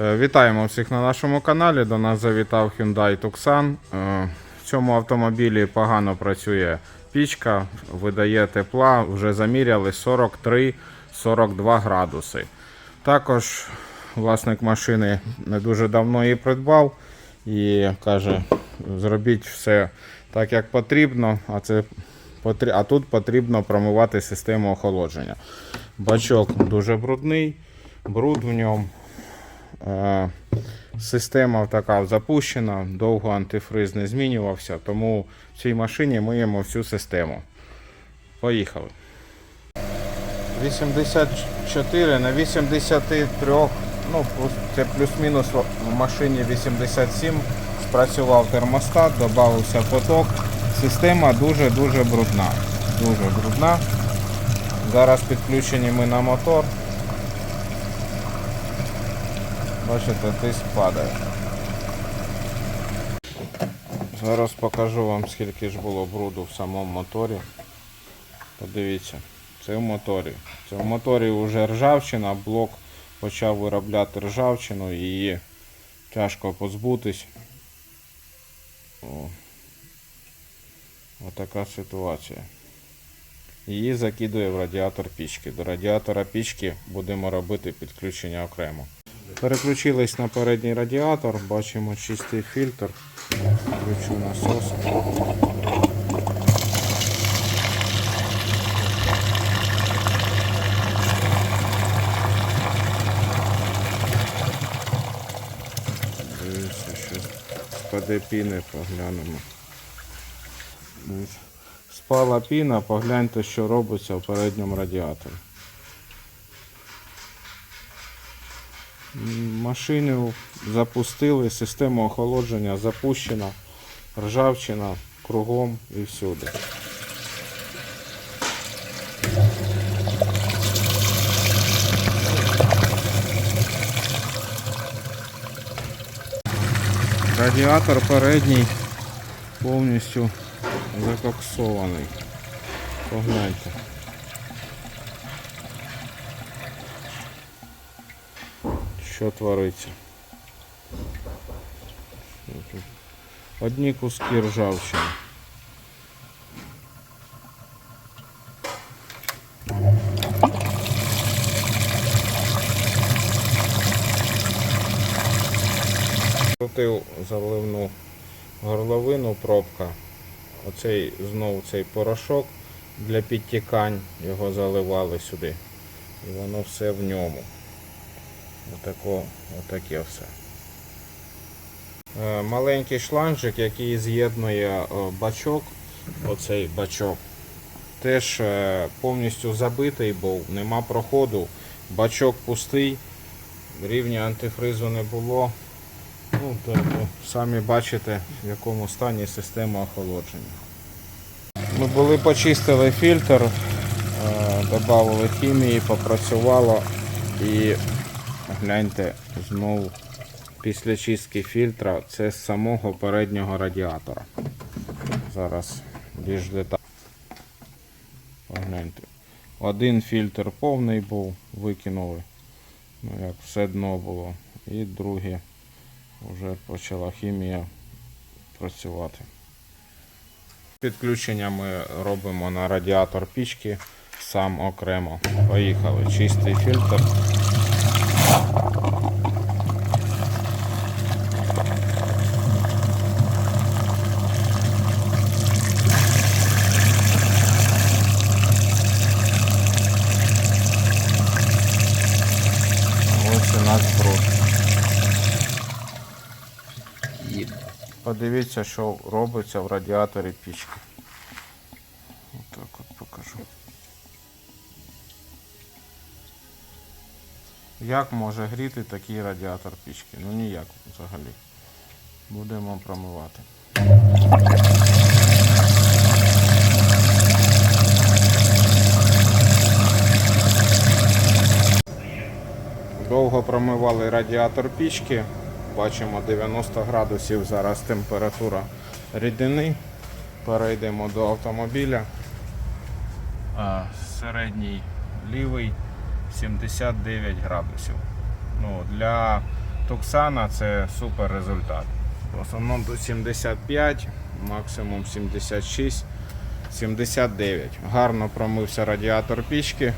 Е, Вітаємо всіх на нашому каналі. До нас завітав Hyundai Tucson. Е, В цьому автомобілі погано працює пічка, видає тепла, вже заміряли 43-42 градуси. Також власник машини не дуже давно її придбав і каже, зробіть все так, як потрібно, а, це, а тут потрібно промивати систему охолодження. Бачок дуже брудний, бруд в ньому. Е, Система така запущена, довго антифриз не змінювався, тому в цій машині миємо всю систему. Поїхали. 84 на 83, ну це плюс-мінус в- машині 87. Спрацював термостат, додався поток. Система дуже-дуже брудна. Дуже брудна. Зараз підключені ми на мотор. Бачите, тиск падає. Зараз покажу вам, скільки ж було бруду в самому моторі. Подивіться, це в моторі. Це в моторі вже ржавчина, блок почав виробляти ржавчину її тяжко позбутись. О. Отака ситуація. Її закидує в радіатор пічки. До радіатора пічки будемо робити підключення окремо. Переключились на передній радіатор, бачимо чистий фільтр. Включу насос. Дивіться, що спаде піни, поглянемо. Спала піна, погляньте, що робиться в передньому радіаторі. Машину запустили, система охолодження запущена, ржавчина кругом і всюди. Радіатор передній повністю закоксований. Погляньте. Що твориться? Одні куски ржавчини. Крутив заливну горловину, пробка. Оцей знову цей порошок для підтікань, його заливали сюди. І воно все в ньому. Отако, отаке все. Е, Маленький шланжик, який з'єднує е, бачок, оцей бачок, теж е, повністю забитий був, нема проходу, бачок пустий, рівня антифризу не було. Ну, тобто, самі бачите, в якому стані система охолодження. Ми були почистили фільтр, додали хімії, попрацювало і гляньте знову після чистки фільтра це з самого переднього радіатора. Зараз більш детально. Погляньте. Один фільтр повний був, викинули, ну як все дно було. І другий вже почала хімія працювати. Підключення ми робимо на радіатор пічки сам окремо. Поїхали. Чистий фільтр. Ось у нас бруд. І подивіться, що робиться в радіаторі пічки. Отак от покажу. Як може гріти такий радіатор пічки? Ну ніяк взагалі. Будемо промивати. Довго промивали радіатор пічки. Бачимо 90 градусів зараз температура рідини. Перейдемо до автомобіля. Середній лівий 79 градусів. Ну, для Туксана це супер результат. В основному до 75, максимум 76, 79. Гарно промився радіатор пічки.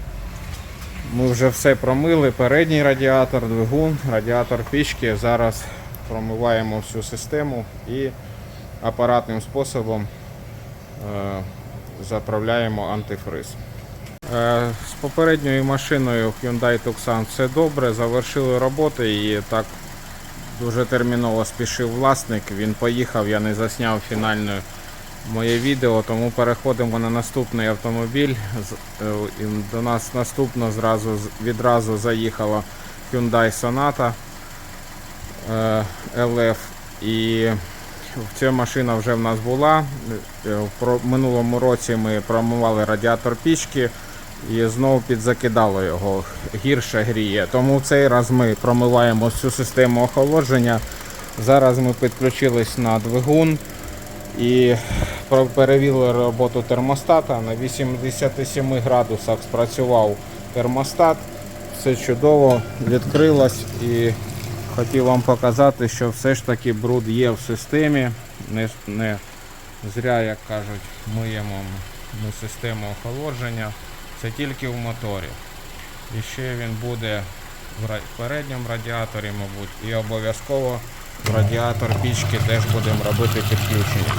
Ми вже все промили. Передній радіатор, двигун, радіатор пічки. Зараз промиваємо всю систему і апаратним способом е, заправляємо антифриз. Е, З попередньою машиною Hyundai Tucson все добре, завершили роботи і так дуже терміново спішив власник. Він поїхав, я не засняв фінальне моє відео, тому переходимо на наступний автомобіль. Е, До нас наступно зразу, відразу заїхала Hyundai Sonata е, LF. І ця машина вже в нас була. Е, В минулому році ми промивали радіатор пічки і знову підзакидало його. Гірше гріє. Тому в цей раз ми промиваємо всю систему охолодження. Зараз ми підключились на двигун і перевірили роботу термостата. На 87 градусах спрацював термостат. Все чудово, відкрилось і хотів вам показати, що все ж таки бруд є в системі. Не, не зря, як кажуть, миємо ми систему охолодження. Це тільки в моторі. І ще він буде в передньому радіаторі, мабуть, і обов'язково в радіатор пічки теж будемо робити підключення.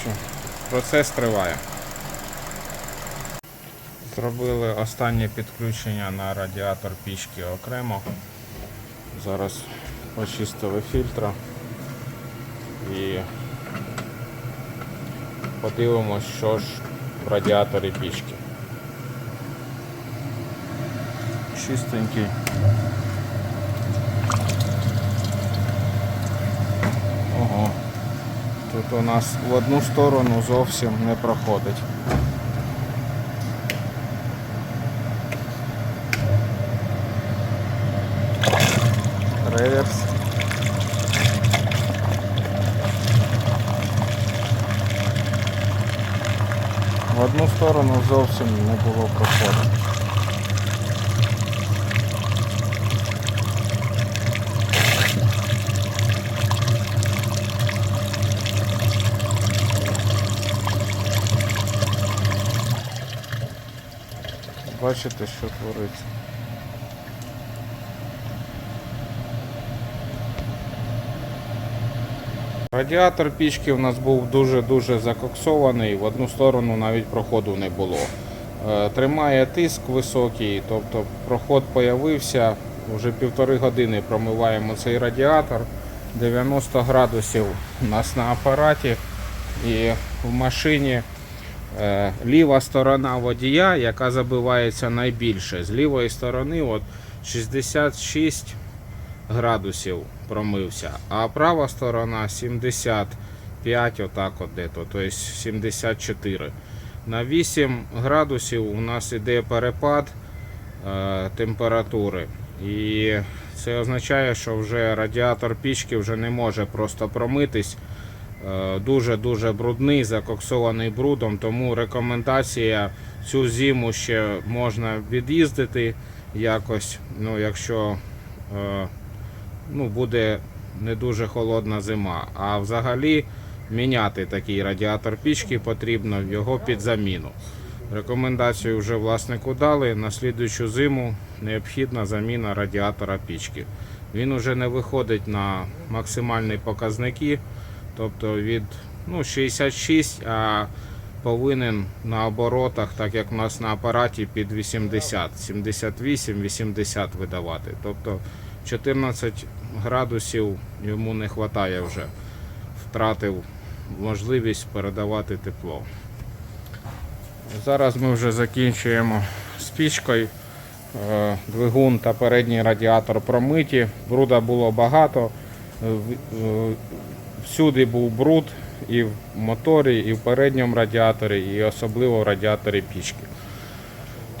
Що процес триває. Зробили останнє підключення на радіатор пічки окремо. Зараз почистили фільтра і подивимось, що ж в радіаторі пічки. Чистенький. Тут у нас в одну сторону зовсім не проходить. Реверс. В одну сторону зовсім не було проходу. Бачите, що твориться. Радіатор пічки у нас був дуже-дуже закоксований, в одну сторону навіть проходу не було. Е, Тримає тиск високий, тобто проход появився. Вже півтори години промиваємо цей радіатор. 90 градусів у нас на апараті і в машині ліва сторона водія, яка забивається найбільше. З лівої сторони от 66 градусів промився, а права сторона 75, отак от де-то, тобто 74. На 8 градусів у нас іде перепад е, температури. І це означає, що вже радіатор пічки вже не може просто промитись. Е, Дуже-дуже брудний, закоксований брудом, тому рекомендація цю зиму ще можна від'їздити якось, ну, якщо е, ну, буде не дуже холодна зима. А взагалі міняти такий радіатор пічки потрібно його під заміну. Рекомендацію вже власнику дали. На слідуючу зиму необхідна заміна радіатора пічки. Він вже не виходить на максимальні показники, тобто від ну, 66, а повинен на оборотах, так як у нас на апараті під 80, 78-80 видавати. Тобто 14 градусів йому не вистачає вже. Втратив можливість передавати тепло. Зараз ми вже закінчуємо з пічкою. Е, Двигун та передній радіатор промиті. Бруда було багато. Всюди був бруд і в моторі, і в передньому радіаторі, і особливо в радіаторі пічки.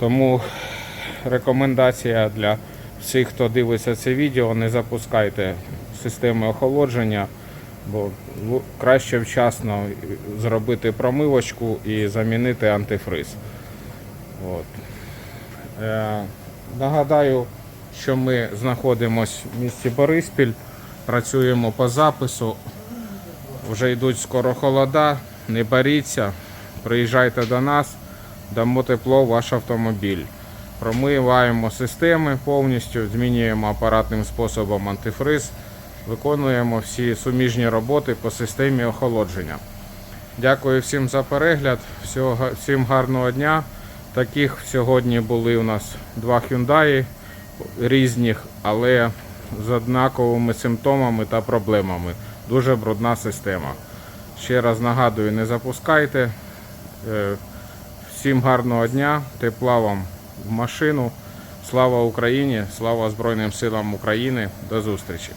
Тому рекомендація для всіх, хто дивиться це відео, не запускайте системи охолодження, бо краще вчасно зробити промивочку і замінити антифриз. От. Е, Нагадаю, що ми знаходимося в місті Бориспіль, працюємо по запису. Вже йдуть скоро холода, не боріться, приїжджайте до нас, дамо тепло в ваш автомобіль. Промиваємо системи повністю, змінюємо апаратним способом антифриз, виконуємо всі суміжні роботи по системі охолодження. Дякую всім за перегляд, всім гарного дня. Таких сьогодні були у нас два Hyundai різних, але з однаковими симптомами та проблемами. Дуже брудна система. Ще раз нагадую, не запускайте. Е, Всім гарного дня, тепла вам в машину. Слава Україні! Слава Збройним силам України! До зустрічі!